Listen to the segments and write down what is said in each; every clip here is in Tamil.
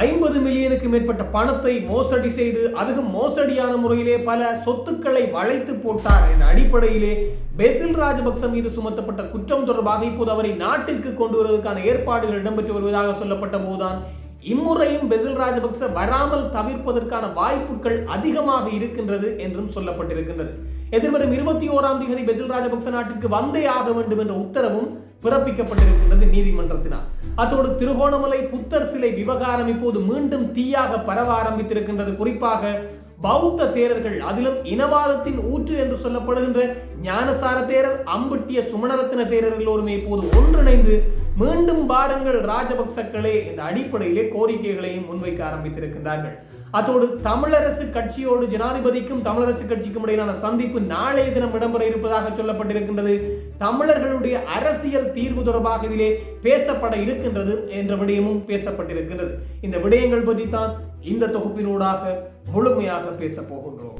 ஐம்பது மில்லியனுக்கு மேற்பட்ட பணத்தை மோசடி செய்து அதுவும் மோசடியான முறையிலே பல சொத்துக்களை வளைத்து போட்டார் என்ற அடிப்படையிலே பெசில் ராஜபக்ச மீது சுமத்தப்பட்ட குற்றம் தொடர்பாக இப்போது அவரை நாட்டிற்கு கொண்டு வருவதற்கான ஏற்பாடுகள் இடம்பெற்று வருவதாக சொல்லப்பட்ட போதுதான் இம்முறையும் பெசில் ராஜபக்ச வராமல் தவிர்ப்பதற்கான வாய்ப்புகள் அதிகமாக இருக்கின்றது என்றும் சொல்லப்பட்டிருக்கின்றது. எதிர்வரும் இருபத்தி ஓராம் தேதி பெசில் ராஜபக்ச நாட்டிற்கு வந்தே ஆக வேண்டும் என்ற உத்தரவும் பிறப்பிக்கப்பட்டிருக்கின்றது நீதிமன்றத்தினால். அத்தோடு திருகோணமலை புத்தர் சிலை விவகாரம் இப்போது மீண்டும் தீயாக பரவ ஆரம்பித்திருக்கின்றது. குறிப்பாக பௌத்த தேரர்கள் அதிலும் இனவாதத்தின் ஊற்று என்று சொல்லப்படுகின்ற ஞானசார தேரர் அம்புட்டிய சுமணரத்தின தேரர் எல்லோருமே இப்போது ஒன்றிணைந்து மீண்டும் பாருங்கள் ராஜபக்சக்களே என்ற அடிப்படையிலே கோரிக்கைகளையும் முன்வைக்க ஆரம்பித்திருக்கின்றார்கள். அத்தோடு தமிழரசு கட்சியோடு ஜனாதிபதிக்கும் தமிழரசு கட்சிக்கும் இடையிலான சந்திப்பு நாளைய தினம் இடம்பெற இருப்பதாக சொல்லப்பட்டிருக்கின்றது. தமிழர்களுடைய அரசியல் தீர்வு தொடர்பாக இதிலே பேசப்பட இருக்கின்றது என்ற விடயமும் பேசப்பட்டிருக்கின்றது. இந்த விடயங்கள் பற்றி தான் இந்த தொகுப்பினூடாக முழுமையாக பேச போகின்றோம்.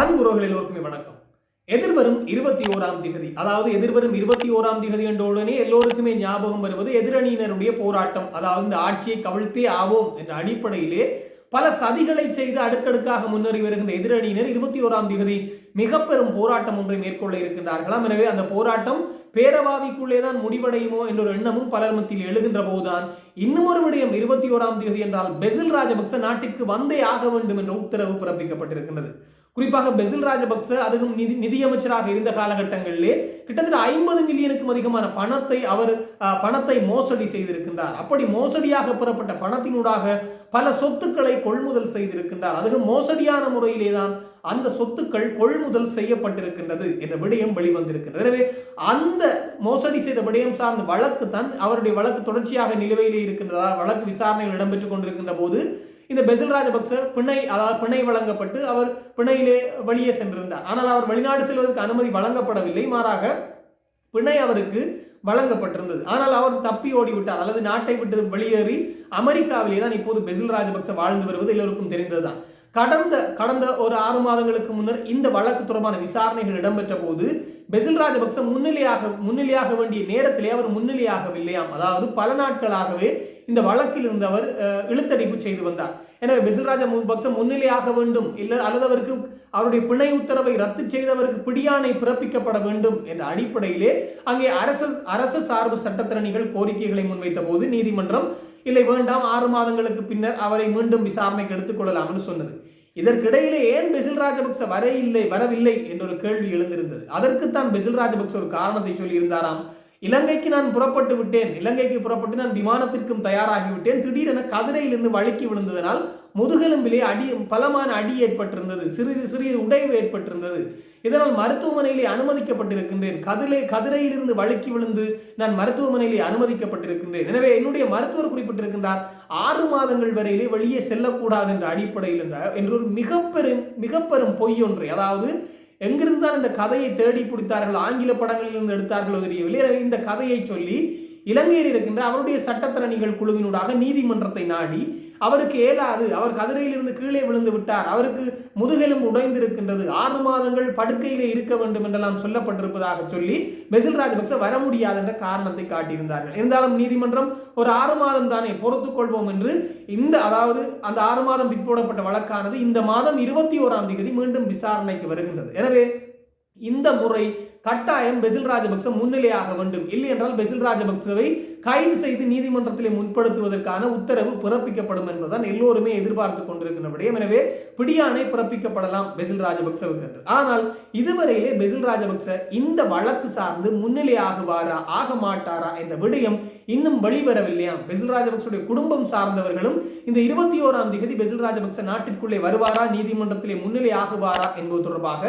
அன்புறவுகள் எல்லோருக்குமே வணக்கம். எதிர்வரும் இருபத்தி ஓராம் திகதி அதாவது எதிர்வரும் இருபத்தி ஓராம் திகதி என்ற உடனே எல்லோருக்குமே ஞாபகம் வருவது எதிரணியினருடைய போராட்டம் அதாவது இந்த ஆட்சியை கவிழ்த்தே ஆவோம் என்ற அடிப்படையிலே பல சதிகளை செய்து அடுக்கடுக்காக முன்னேறி வருகின்ற எதிரணியினர் இருபத்தி ஓராம் தேதி மிக பெரும் போராட்டம் ஒன்றை மேற்கொள்ள இருக்கின்றார்களாம். எனவே அந்த போராட்டம் பேரவாவிக்குள்ளே தான் முடிவடையுமோ என்ற ஒரு எண்ணமும் பலர் மத்தியில் எழுகின்ற போதுதான். இன்னும் ஒரு விடயம் இருபத்தி ஓராம் தேதி என்றால் பெசில் ராஜபக்ச நாட்டிற்கு வந்தே ஆக வேண்டும் என்ற உத்தரவு பிறப்பிக்கப்பட்டிருக்கின்றது. குறிப்பாக பெசில் ராஜபக்ச அதுவும் நிதி நிதியமைச்சராக இருந்த காலகட்டங்களிலே கிட்டத்தட்ட ஐம்பது மில்லியனுக்கும் அதிகமான பணத்தை அவர் பணத்தை மோசடி செய்திருக்கின்றார். அப்படி மோசடியாக பெறப்பட்ட பணத்தினூடாக பல சொத்துக்களை கொள்முதல் செய்திருக்கின்றார். அதுவும் மோசடியான முறையிலே தான் அந்த சொத்துக்கள் கொள்முதல் செய்யப்பட்டிருக்கின்றது என்ற விடயம் வெளிவந்திருக்கின்றது எனவே அந்த மோசடி செய்த விடயம் சார்ந்த வழக்கு தான் அவருடைய வழக்கு தொடர்ச்சியாக நிலுவையிலே இருக்கின்றதா வழக்கு விசாரணைகள் இடம்பெற்றுக் கொண்டிருக்கின்ற போது இந்த பெசில் ராஜபக்ச பிணை அதாவது பிணை வழங்கப்பட்டு அவர் பிணையிலே வெளியே சென்றிருந்தார். ஆனால் அவர் வெளிநாடு செல்வதற்கு அனுமதி வழங்கப்படவில்லை மாறாக பிணை அவருக்கு வழங்கப்பட்டிருந்தது. ஆனால் அவர் தப்பி ஓடிவிட்டார் அல்லது நாட்டை விட்டு வெளியேறி அமெரிக்காவிலே தான் இப்போது பெசில் ராஜபக்ச வாழ்ந்து வருவது எல்லோருக்கும் தெரிந்ததுதான். கடந்த கடந்த ஒரு ஆறு மாதங்களுக்கு முன்னர் இந்த வழக்கு தொடர்பான விசாரணைகள் இடம்பெற்ற போது பெசில் ராஜபக்ச முன்னிலையாக முன்னிலையாக வேண்டிய நேரத்திலே அவர் முன்னிலையாகவில்லையாம். அதாவது பல நாட்களாகவே இந்த வழக்கில் இருந்து அவர் அஹ், இழுத்தடிப்பு செய்து வந்தார். எனவே பெசில் ராஜபக்ச முன்னிலையாக வேண்டும். இல்லை அல்லது அவருக்கு அவருடைய பிணை உத்தரவை ரத்து செய்தவருக்கு பிடியாணை பிறப்பிக்கப்பட வேண்டும் என்ற அடிப்படையிலே அங்கே அரசு அரசு சார்பு சட்டத்திறனிகள் கோரிக்கைகளை முன்வைத்த போது நீதிமன்றம் இல்லை வேண்டாம் ஆறு மாதங்களுக்கு பின்னர் அவரை மீண்டும் விசாரணைக்கு எடுத்துக்கொள்ளலாம் என்று சொன்னது. இதற்கிடையிலே ஏன் பிசில் ராஜபக்ச வர இல்லை வரவில்லை என்ற ஒரு கேள்வி எழுந்திருந்தது. அதற்குத்தான் பிசில் ராஜபக்ச ஒரு காரணத்தை சொல்லியிருந்தாராம். இலங்கைக்கு நான் புறப்பட்டு விட்டேன். இலங்கைக்கு புறப்பட்டு நான் விமானத்திற்கும் தயாராகி விட்டேன் திடீரென கதிரையிலிருந்து வழுக்கி விழுந்ததனால் முதுகெலும்பிலே அடி பலமான அடி ஏற்பட்டிருந்தது. சிறிது சிறிது உடைவு ஏற்பட்டிருந்தது. இதனால் மருத்துவமனையிலே அனுமதிக்கப்பட்டிருக்கின்றேன். கதிரை கதிரையிலிருந்து வழுக்கி விழுந்து நான் மருத்துவமனையிலே அனுமதிக்கப்பட்டிருக்கின்றேன். எனவே என்னுடைய மருத்துவர் குறிப்பிட்டிருக்கின்றார் ஆறு மாதங்கள் வரையிலே வெளியே செல்லக்கூடாது என்ற அடிப்படையில் என்ற என்ற ஒரு மிக பெரும் மிக பெரும் பொய் ஒன்றை. அதாவது எங்கிருந்தான் இந்த கதையை தேடி பிடித்தார்கள் ஆங்கில படங்களில் இருந்து எடுத்தார்களோ தெரியவில்லை. எனவே இந்த கதையை சொல்லி இலங்கையில் இருக்கின்ற அவருடைய சட்டத்தரணிகள் குழுவினூடாக நீதிமன்றத்தை நாடி அவருக்கு ஏலாது அவர் கதிரையிலிருந்து கீழே விழுந்து விட்டார் அவருக்கு முதுகெலும் உடைந்திருக்கின்றது ஆறு மாதங்கள் படுக்கையிலே இருக்க வேண்டும் என்றெல்லாம் சொல்லப்பட்டிருப்பதாக சொல்லி பெசில் ராஜபக்ச வர முடியாது என்ற காரணத்தை காட்டியிருந்தார்கள். இருந்தாலும் நீதிமன்றம் ஒரு ஆறு மாதம் தானே பொறுத்துக் கொள்வோம் என்று இந்த அதாவது அந்த ஆறு மாதம் பிற்போடப்பட்ட வழக்கானது இந்த மாதம் இருபத்தி ஓராம் தேதி மீண்டும் விசாரணைக்கு வருகின்றது. எனவே இந்த முறை கட்டாயம் பெசில் ராஜபக்ச முன்னிலையாக வேண்டும். இல்லை என்றால் பெசில் ராஜபக்சவை கைது செய்து நீதிமன்றத்திலே முற்படுத்துவதற்கான உத்தரவு பிறப்பிக்கப்படும் என்பதுதான் எல்லோருமே எதிர்பார்த்து கொண்டிருக்கின்ற விடயம். எனவே பிடியானை பிறப்பிக்கப்படலாம் பெசில் ராஜபக்சவுக்கு என்று ஆனால் இதுவரையிலே பெசில் ராஜபக்ச இந்த வழக்கு சார்ந்து முன்னிலையாகுவாரா ஆக மாட்டாரா என்ற விடயம் இன்னும் வெளிவரவில்லையாம் பெசில் ராஜபக்சவுடைய குடும்பம் சார்ந்தவர்களும் இந்த இருபத்தி ஓராம் தேதி பெசில் ராஜபக்ச நாட்டிற்குள்ளே வருவாரா நீதிமன்றத்திலே முன்னிலை ஆகுவாரா என்பது தொடர்பாக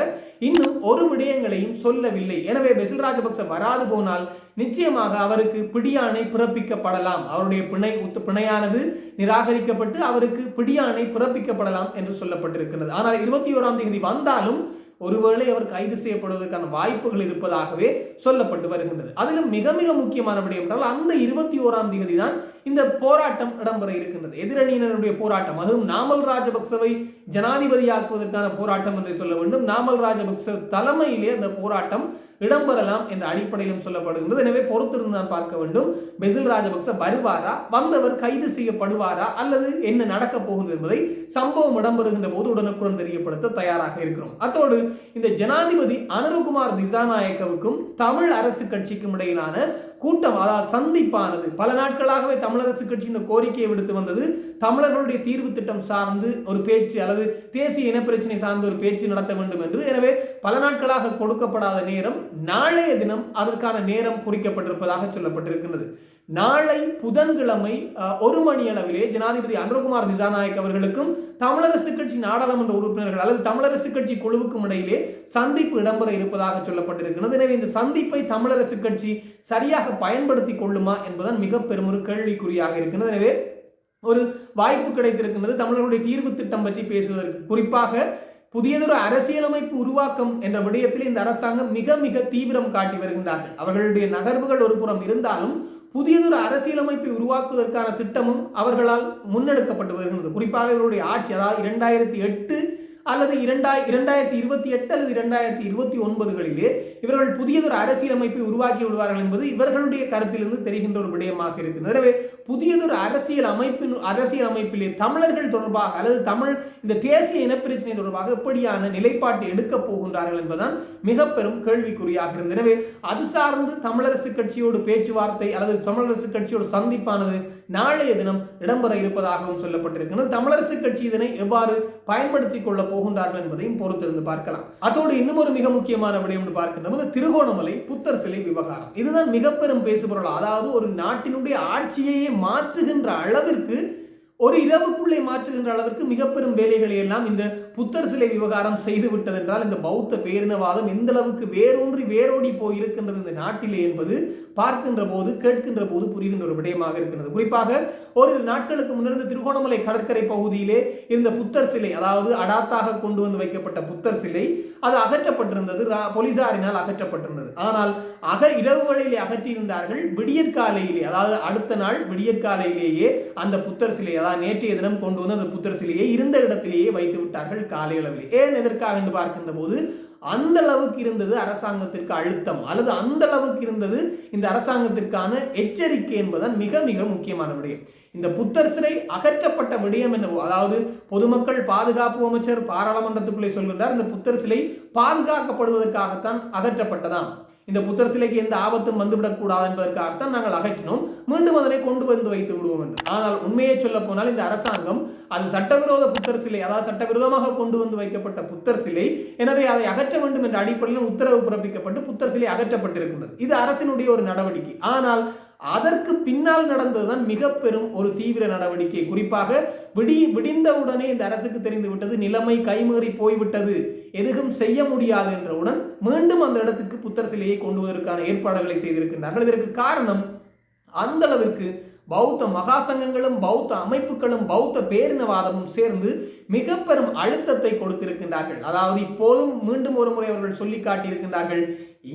இன்னும் ஒரு விடயங்களையும் சொல்லவில்லை. எனவே பெசில் ராஜபக்ச வராது போனால் நிச்சயமாக அவருக்கு பிடியாணை பிறப்பிக்கப்படலாம். அவருடைய பிணை உத்து பிணையானது நிராகரிக்கப்பட்டு அவருக்கு பிடியாணை பிறப்பிக்கப்படலாம் என்று சொல்லப்பட்டிருக்கிறது. ஆனால் இருபத்தி ஓராம் தேதி வந்தாலும் ஒருவேளை அவர் கைது செய்யப்படுவதற்கான வாய்ப்புகள் இருப்பதாகவே சொல்லப்பட்டு வருகின்றது. அதிலும் மிக மிக முக்கியமான விடயம் என்றால் அந்த இருபத்தி ஓராம் தேதி தான் இந்த போராட்டம் இடம்பெற இருக்கின்றது. எதிரணியினருடைய போராட்டம். அதுவும் நாமல் ராஜபக்சவை ஜனாதிபதியாக்குவதற்கான போராட்டம் என்று சொல்ல வேண்டும். நாமல் ராஜபக்ச தலைமையிலே அந்த போராட்டம் இடம்பெறலாம் என்ற அடிப்படையிலும் சொல்லப்படுகின்றது. எனவே பொறுத்திருந்து நான் பார்க்க வேண்டும். பெசில் ராஜபக்ச வருவாரா? வந்தவர் கைது செய்யப்படுவாரா? அல்லது என்ன நடக்கப் போகுது என்பதை சம்பவம் இடம்பெறுகின்ற போது உடனுக்குடன் தெரியப்படுத்த தயாராக இருக்கிறோம். அத்தோடு இந்த ஜனாதிபதி அனருகுமார் திசாநாயக்கவுக்கும் தமிழ் அரசு கட்சிக்கும் இடையிலான கூட்டம் அதாவது சந்திப்பானது. பல நாட்களாகவே தமிழரசு கட்சி இந்த கோரிக்கையை விடுத்து வந்தது. தமிழர்களுடைய தீர்வு திட்டம் சார்ந்து ஒரு பேச்சு அல்லது தேசிய இனப்பிரச்சனை சார்ந்து ஒரு பேச்சு நடத்த வேண்டும் என்று. எனவே பல நாட்களாக கொடுக்கப்படாத நேரம் நாளைய தினம் அதற்கான நேரம் குறிக்கப்பட்டிருப்பதாக சொல்லப்பட்டிருக்கிறது நாளை புதன்கிழமை ஒரு மணி அளவிலே ஜனாதிபதி அனுரகுமார் திசாநாயக் அவர்களுக்கும் தமிழரசு கட்சி நாடாளுமன்ற உறுப்பினர்கள் அல்லது தமிழரசு கட்சி குழுவுக்கும் இடையிலே சந்திப்பு இடம்பெற இருப்பதாக சொல்லப்பட்டிருக்கிறது. எனவே இந்த சந்திப்பை தமிழரசு கட்சி சரியாக பயன்படுத்தி கொள்ளுமா என்பதன் மிக பெருமொரு கேள்விக்குறியாக இருக்கிறது எனவே ஒரு வாய்ப்பு கிடைத்திருக்கின்றது. தமிழர்களுடைய தீர்வு திட்டம் பற்றி பேசுவதற்கு குறிப்பாக புதியதொரு அரசியலமைப்பு உருவாக்கம் என்ற விடயத்தில் இந்த அரசாங்கம் மிக மிக தீவிரம் காட்டி வருகின்றார்கள். அவர்களுடைய நகர்வுகள் ஒரு புறம் இருந்தாலும் புதியதொரு அரசியலமைப்பை உருவாக்குவதற்கான திட்டமும் அவர்களால் முன்னெடுக்கப்பட்டு வருகின்றது. குறிப்பாக இவருடைய ஆட்சி அதாவது இரண்டாயிரத்தி எட்டு அல்லது இரண்டாய் இரண்டாயிரத்தி இருபத்தி எட்டு அல்லது இரண்டாயிரத்தி இருபத்தி ஒன்பதுகளிலே இவர்கள் புதியதொரு அரசியலமைப்பை உருவாக்கி விடுவார்கள் என்பது இவர்களுடைய கருத்திலிருந்து தெரிகின்ற ஒரு விடயமாக இருக்கிறது. எனவே புதியதொரு அரசியல் அமைப்பின் அரசியல் அமைப்பிலே தமிழர்கள் தொடர்பாக அல்லது தமிழ் இந்த தேசிய இனப்பிரச்சனை தொடர்பாக எப்படியான நிலைப்பாட்டை எடுக்கப் போகின்றார்கள் என்பதுதான் மிக பெரும் கேள்விக்குறியாக இருந்தது. எனவே அது சார்ந்து தமிழரசு கட்சியோடு பேச்சுவார்த்தை அல்லது தமிழரசு கட்சியோடு சந்திப்பானது நாளைய தினம் இடம்பெற இருப்பதாகவும் சொல்லப்பட்டிருக்கிறது. தமிழரசு கட்சி இதனை எவ்வாறு பயன்படுத்திக் கொள்ள போகின்றார்கள் என்பதையும் பொறுத்திருந்து பார்க்கலாம். அதோடு இன்னும் ஒரு மிக முக்கியமான விடயம் என்று பார்க்கின்ற போது திருகோணமலை புத்தர் சிலை விவகாரம். இதுதான் மிக பெரும் பேசுபொருள். அதாவது ஒரு நாட்டினுடைய ஆட்சியையே மாற்றுகின்ற அளவிற்கு ஒரு இரவுக்குள்ளே மாற்றுகின்ற அளவிற்கு மிக பெரும் வேலைகளை எல்லாம் இந்த புத்தர் சிலை விவகாரம் செய்து விட்டதென்றால் இந்த பௌத்த பேரினவாதம் எந்த அளவுக்கு வேரூன்றி வேரோடி போய் இருக்கின்றது இந்த நாட்டிலே என்பது பார்க்கின்ற போது கேட்கின்ற போது புரிகின்ற ஒரு விடயமாக இருக்கின்றது. குறிப்பாக ஒரு நாட்களுக்கு முன்னிருந்த திருகோணமலை கடற்கரை பகுதியிலே இருந்த புத்தர் சிலை அதாவது அடாத்தாக கொண்டு வந்து வைக்கப்பட்ட புத்தர் சிலை அது அகற்றப்பட்டிருந்தது. ரா- போலீசாரினால் அகற்றப்பட்டிருந்தது. ஆனால் அக இரவு வழியிலே அகற்றியிருந்தார்கள். விடியற்காலையிலே அதாவது அடுத்த நாள் விடியற்காலையிலேயே அந்த புத்தர் சிலை அதாவது நேற்றைய தினம் கொண்டு வந்து அந்த புத்தர் சிலையை இருந்த இடத்திலேயே வைத்து விட்டார்கள் காலை அளவில் ஏன் எதற்காக என்று பார்க்கின்ற போது அந்த அளவுக்கு இருந்தது அரசாங்கத்திற்கு அழுத்தம். அல்லது அந்த அளவுக்கு இருந்தது இந்த அரசாங்கத்திற்கான எச்சரிக்கை என்பதுதான் மிக மிக முக்கியமான விடயம். இந்த புத்தர் சிலை அகற்றப்பட்ட விடயம் என்னவோ அதாவது பொதுமக்கள் பாதுகாப்பு அமைச்சர் பாராளுமன்றத்துக்குள்ளே சொல்கின்றார் இந்த புத்தர் சிலை பாதுகாக்கப்படுவதற்காகத்தான் அகற்றப்பட்டதாம். இந்த புத்தர் சிலைக்கு எந்த ஆபத்தும் வந்துவிடக்கூடாது என்பதற்காகத்தான் நாங்கள் அகற்றினோம். மீண்டும் அதனை கொண்டு வந்து வைத்து விடுவோம் என்று. ஆனால் உண்மையை சொல்ல போனால் இந்த அரசாங்கம் அது சட்டவிரோத புத்தர் சிலை அதாவது சட்டவிரோதமாக கொண்டு வந்து வைக்கப்பட்ட புத்தர் சிலை எனவே அதை அகற்ற வேண்டும் என்ற அடிப்படையில் உத்தரவு பிறப்பிக்கப்பட்டு புத்தர் சிலை அகற்றப்பட்டிருக்கின்றது. இது அரசினுடைய ஒரு நடவடிக்கை. ஆனால் அதற்கு பின்னால் நடந்ததுதான் மிக பெரும் ஒரு தீவிர நடவடிக்கை. குறிப்பாக விடி விடிந்தவுடனே இந்த அரசுக்கு தெரிந்து விட்டது நிலைமை கைமீறி போய்விட்டது. எதுவும் செய்ய முடியாது என்றவுடன் மீண்டும் அந்த இடத்துக்கு புத்தர் சிலையை கொண்டு வருவதற்கான ஏற்பாடுகளை செய்திருக்கின்றார்கள். இதற்கு காரணம் அந்த அளவிற்கு பௌத்த மகாசங்கங்களும் பௌத்த அமைப்புகளும் பௌத்த பேரினவாதமும் சேர்ந்து மிக பெரும் அழுத்தத்தை கொடுத்திருக்கின்றார்கள். அதாவது இப்போதும் மீண்டும் ஒரு முறை அவர்கள் சொல்லி காட்டியிருக்கின்றார்கள்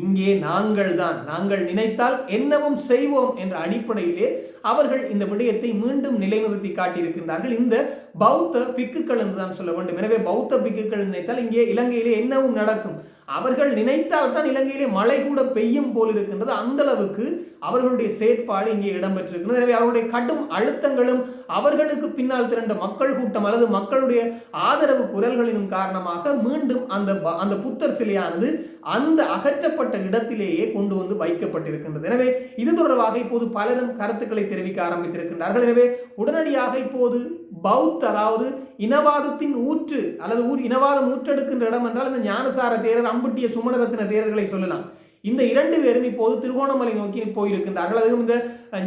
இங்கே நாங்கள் தான் நாங்கள் நினைத்தால் என்னவும் செய்வோம் என்ற அடிப்படையிலே அவர்கள் இந்த விடயத்தை மீண்டும் நிலைநிறுத்தி காட்டியிருக்கின்றார்கள். இந்த பௌத்த பிக்குகள் என்றுதான் சொல்ல வேண்டும். எனவே பௌத்த பிக்குகள் நினைத்தால் இங்கே இலங்கையிலே என்னவும் நடக்கும். அவர்கள் நினைத்தால் தான் இலங்கையிலே மழை கூட பெய்யும் போல் இருக்கின்றது. அந்த அளவுக்கு அவர்களுடைய செயற்பாடு இங்கே இடம்பெற்றிருக்கிறது. எனவே அவருடைய கடும் அழுத்தங்களும் அவர்களுக்கு பின்னால் திரண்ட மக்கள் கூட்டம் அல்லது மக்களுடைய ஆதரவு குரல்களின் காரணமாக மீண்டும் அந்த ப- அந்த புத்தர் சிலையானது அந்த அகற்றப்பட்ட இடத்திலேயே கொண்டு வந்து வைக்கப்பட்டிருக்கின்றது. எனவே இது தொடர்பாக இப்போது பலரும் கருத்துக்களை தெரிவிக்க ஆரம்பித்திருக்கின்றார்கள். எனவே உடனடியாக இப்போது பௌத் அதாவது இனவாதத்தின் ஊற்று அல்லது ஊர் இனவாதம் ஊற்றெடுக்கின்ற இடம் என்றால் இந்த ஞானசார தேரர் அம்புட்டிய சுமணரத்தின தேரர்களை சொல்லலாம். இந்த இரண்டு பேரும் இப்போது திருகோணமலை நோக்கி போயிருக்கின்றார்கள். அதுவும் இந்த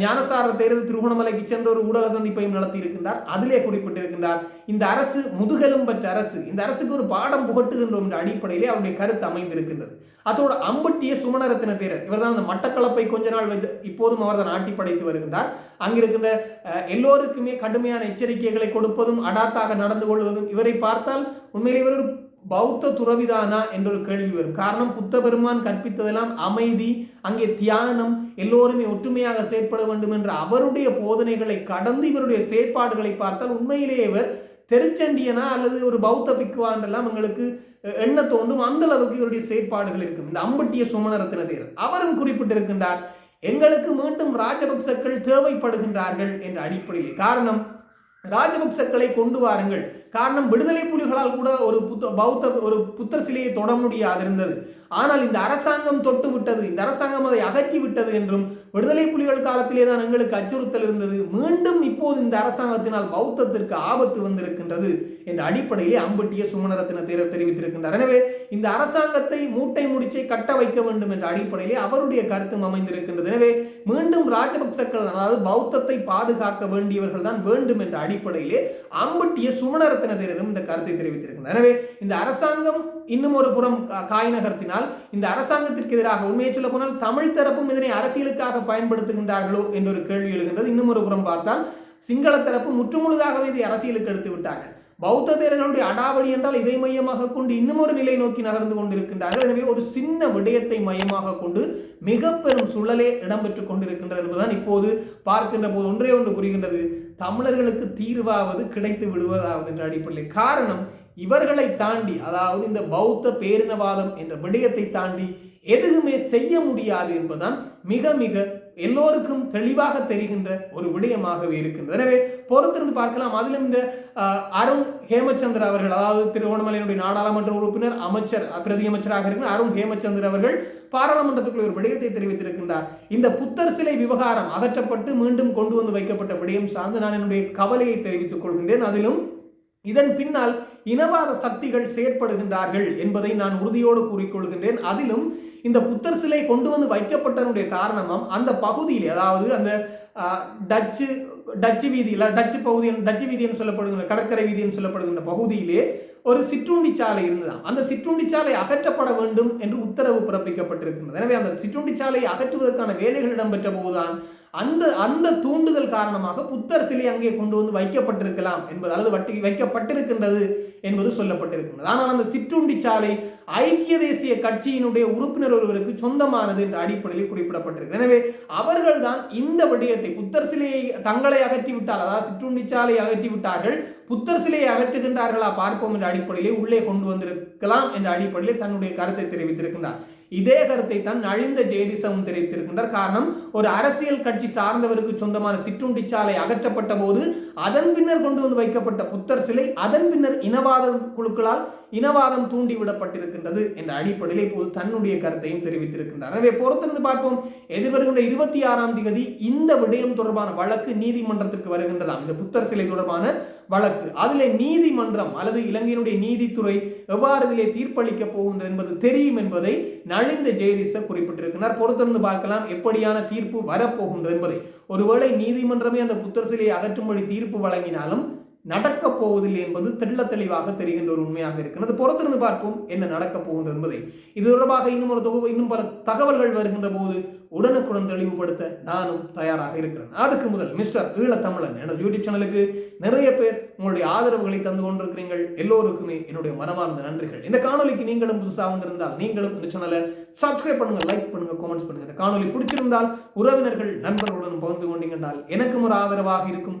ஞானசார தேர்வு திருகோணமலைக்கு சென்ற ஒரு ஊடக சந்திப்பையும் நடத்தியிருக்கின்றார். அதிலே குறிப்பிட்டிருக்கின்றார் இந்த அரசு முதுகெலும் பெற்ற அரசு இந்த அரசுக்கு ஒரு பாடம் புகட்டுகின்றோம் என்ற அடிப்படையிலே அவருடைய கருத்து அமைந்திருக்கின்றது. அதோட அம்பட்டிய சுமணரத்தின தேரர் இவர்தான் அந்த மட்டக்களப்பை கொஞ்ச நாள் வைத்து இப்போதும் அவர்தான் ஆட்டி படைத்து வருகின்றார். அங்கிருக்கின்ற எல்லோருக்குமே கடுமையான எச்சரிக்கைகளை கொடுப்பதும் அடாத்தாக நடந்து கொள்வதும் இவரை பார்த்தால் உண்மையில் இவர் ஒரு பௌத்த துறவிதானா என்ற ஒரு கேள்வி வரும். காரணம் புத்த பெருமான் கற்பித்ததெல்லாம் அமைதி அங்கே தியானம் எல்லோருமே ஒற்றுமையாக செயற்பட வேண்டும் என்ற அவருடைய போதனைகளை கடந்து இவருடைய செயற்பாடுகளை பார்த்தால் உண்மையிலேயே இவர் தெருச்சண்டியனா அல்லது ஒரு பௌத்த பிக்குவான்றெல்லாம் எங்களுக்கு எண்ண தோன்றும். அந்த அளவுக்கு இவருடைய செயற்பாடுகள் இருக்கும். இந்த அம்பட்டிய சுமணரத்தின தேர் அவரும் குறிப்பிட்டிருக்கின்றார் எங்களுக்கு மீண்டும் ராஜபக்சக்கள் தேவைப்படுகின்றார்கள் என்ற அடிப்படையில். காரணம் ராஜபக்சர்களை கொண்டு வாருங்கள். காரணம் விடுதலை புலிகளால் கூட ஒரு புத்த பௌத்த ஒரு புத்தர் சிலையை தொட முடியாது. இருந்தது ஆனால் இந்த அரசாங்கம் தொட்டு விட்டது இந்த அரசாங்கம் அதை அகற்றி விட்டது என்றும் விடுதலை புலிகள் காலத்திலே தான் எங்களுக்கு அச்சுறுத்தல் இருந்தது. மீண்டும் இப்போது இந்த அரசாங்கத்தினால் பௌத்தத்திற்கு ஆபத்து வந்திருக்கின்றது என்ற அடிப்படையிலே அம்பட்டிய சுமணரத்தின தேரர் தெரிவித்திருக்கின்றார். எனவே இந்த அரசாங்கத்தை மூட்டை முடிச்சை கட்ட வைக்க வேண்டும் என்ற அடிப்படையிலே அவருடைய கருத்தும் அமைந்திருக்கின்றது. எனவே மீண்டும் ராஜபக்சக்கள் அதாவது பௌத்தத்தை பாதுகாக்க வேண்டியவர்கள் தான் வேண்டும் என்ற அடிப்படையிலே அம்பட்டிய சுமணரத்தின தேரரும் இந்த கருத்தை தெரிவித்திருக்கின்றனர். எனவே இந்த அரசாங்கம் இன்னும் ஒரு புறம் காய் நகர்த்தினால் இந்த அரசாங்கத்திற்கு எதிராக உண்மையை சொல்ல போனால் தமிழ் தரப்பும் இதனை அரசியலுக்காக பயன்படுத்துகின்றார்களோ என்ற ஒரு கேள்வி எழுகின்றது. இன்னும் ஒரு புறம் பார்த்தால் சிங்கள தரப்பு முற்றுமுழுதாகவே இதை அரசியலுக்கு எடுத்து விட்டார்கள் பௌத்த தேரர்களுடைய அடாவடி என்றால் இதை மையமாக கொண்டு இன்னும் ஒரு நிலை நோக்கி நகர்ந்து கொண்டிருக்கின்றார்கள். எனவே ஒரு சின்ன விடயத்தை மையமாக கொண்டு மிக பெரும் சுழலே இடம்பெற்றுக் கொண்டிருக்கின்றது என்பதுதான் இப்போது பார்க்கின்ற போது ஒன்றே ஒன்று புரிகின்றது. தமிழர்களுக்கு தீர்வாவது கிடைத்து விடுவதாவது என்ற அடிப்படையில். காரணம் இவர்களை தாண்டி அதாவது இந்த பௌத்த பேரினவாதம் என்ற விடயத்தை தாண்டி எதுவுமே செய்ய முடியாது என்பதுதான் மிக மிக எல்லோருக்கும் தெளிவாக தெரிகின்ற ஒரு விடயமாகவே இருக்கின்றது. எனவே பொறுத்திருந்து பார்க்கலாம். அதிலும் இந்த அருண் ஹேமச்சந்திர அவர்கள் அதாவது திருவோணமலையினுடைய நாடாளுமன்ற உறுப்பினர் அமைச்சர் பிரதி அமைச்சராக இருக்கிற அருண் ஹேமச்சந்திர அவர்கள் பாராளுமன்றத்துக்குள்ள ஒரு விடயத்தை தெரிவித்திருக்கின்றார். இந்த புத்தர் சிலை விவகாரம் அகற்றப்பட்டு மீண்டும் கொண்டு வந்து வைக்கப்பட்ட விடயம் சார்ந்து நான் என்னுடைய கவலையை தெரிவித்துக் கொள்கின்றேன். அதிலும் இதன் பின்னால் இனவாத சக்திகள் செயற்படுகின்றார்கள் என்பதை நான் உறுதியோடு கூறிக்கொள்கின்றேன். அதிலும் இந்த புத்தர் சிலை கொண்டு வந்து வைக்கப்பட்டதனுடைய காரணமும் அந்த பகுதியில் அதாவது அந்த டச்சு டச்சு வீதியில் டச்சு பகுதி டச்சு வீதின்னு சொல்லப்படுகின்ற கடற்கரை வீதின்னு சொல்லப்படுகின்ற பகுதியிலே ஒரு சிற்றுண்டி சாலை இருந்ததாம். அந்த சிற்றுண்டி சாலை அகற்றப்பட வேண்டும் என்று உத்தரவு பிறப்பிக்கப்பட்டிருக்கின்றது. எனவே அந்த சிற்றுண்டி சாலையை அகற்றுவதற்கான வேலைகள் இடம்பெற்ற போதுதான் அந்த அந்த தூண்டுதல் காரணமாக புத்தர் சிலை அங்கே கொண்டு வந்து வைக்கப்பட்டிருக்கலாம் என்பது அல்லது வட்டி வைக்கப்பட்டிருக்கின்றது என்பது சொல்லப்பட்டிருக்கின்றது. ஆனால் அந்த சிற்றுண்டி சாலை ஐக்கிய தேசிய கட்சியினுடைய உறுப்பினர் ஒருவருக்கு சொந்தமானது என்ற அடிப்படையில் குறிப்பிடப்பட்டிருக்கு எனவே அவர்கள் தான் இந்த விடயத்தை புத்தர் சிலையை தங்களை அகற்றிவிட்டால் அதாவது சிற்றுண்டி சாலை அகற்றிவிட்டார்கள் புத்தர் சிலையை அகற்றுகின்றார்களா பார்ப்போம் என்ற அடிப்படையிலே உள்ளே கொண்டு வந்திருக்கலாம் என்ற அடிப்படையில் தன்னுடைய கருத்தை தெரிவித்திருக்கின்றார். இதே கருத்தை தான் நழிந்த ஜெயதிசமும் தெரிவித்திருக்கின்றார். காரணம் ஒரு அரசியல் கட்சி சார்ந்தவருக்கு சொந்தமான சிற்றுண்டி சாலை அகற்றப்பட்ட போது அதன் பின்னர் கொண்டு வந்து வைக்கப்பட்ட புத்தர் சிலை அதன் பின்னர் இனவாத குழுக்களால் இனவாதம் தூண்டிவிடப்பட்டிருக்கின்றது என்ற அடிப்படையில் இப்போது தன்னுடைய கருத்தையும் தெரிவித்திருக்கின்றார். எனவே பொறுத்திருந்து பார்ப்போம். எதிர்வருகின்ற இருபத்தி ஆறாம் தேதி இந்த விடயம் தொடர்பான வழக்கு நீதிமன்றத்திற்கு வருகின்றதாம். இந்த புத்தர் சிலை தொடர்பான வழக்கு. அதில் நீதிமன்றம் அல்லது இலங்கையினுடைய நீதித்துறை எவ்வாறு இதிலே தீர்ப்பளிக்க போகின்றது என்பது தெரியும் என்பதை நலிந்த ஜெயதிச குறிப்பிட்டிருக்கிறார். பொறுத்திருந்து பார்க்கலாம். எப்படியான தீர்ப்பு வரப்போகின்றது என்பதை. ஒருவேளை நீதிமன்றமே அந்த புத்தர் சிலையை அகற்றும்படி தீர்ப்பு வழங்கினாலும் நடக்கப் போவதில்லை என்பது தெள்ள தெளிவாக தெரிகின்ற ஒரு உண்மையாக இருக்கிறது புறத்திருந்து பார்ப்போம் என்ன நடக்கப் போகின்றது என்பதை. இது தொடர்பாக இன்னும் ஒரு தொகுப்பு இன்னும் பல தகவல்கள் வருகின்ற போது உடனுக்குடன் தெளிவுபடுத்த நானும் தயாராக இருக்கிறேன். அதுக்கு முதல் மிஸ்டர் ஈழத்தமிழன் எனது யூடியூப் சேனலுக்கு நிறைய பேர் உங்களுடைய ஆதரவுகளை தந்து கொண்டிருக்கிறீர்கள். எல்லோருக்குமே என்னுடைய மனமார்ந்த நன்றிகள். இந்த காணொலிக்கு நீங்களும் புதுசாக வந்திருந்தால் நீங்களும் இந்த சேனலை சப்ஸ்கிரைப் பண்ணுங்க லைக் பண்ணுங்க கமெண்ட்ஸ் பண்ணுங்க. இந்த காணொலி பிடிச்சிருந்தால் உறவினர்கள் நண்பர்களுடன் பகிர்ந்து கொண்டீங்கன்றால் எனக்கும் ஒரு ஆதரவாக இருக்கும்.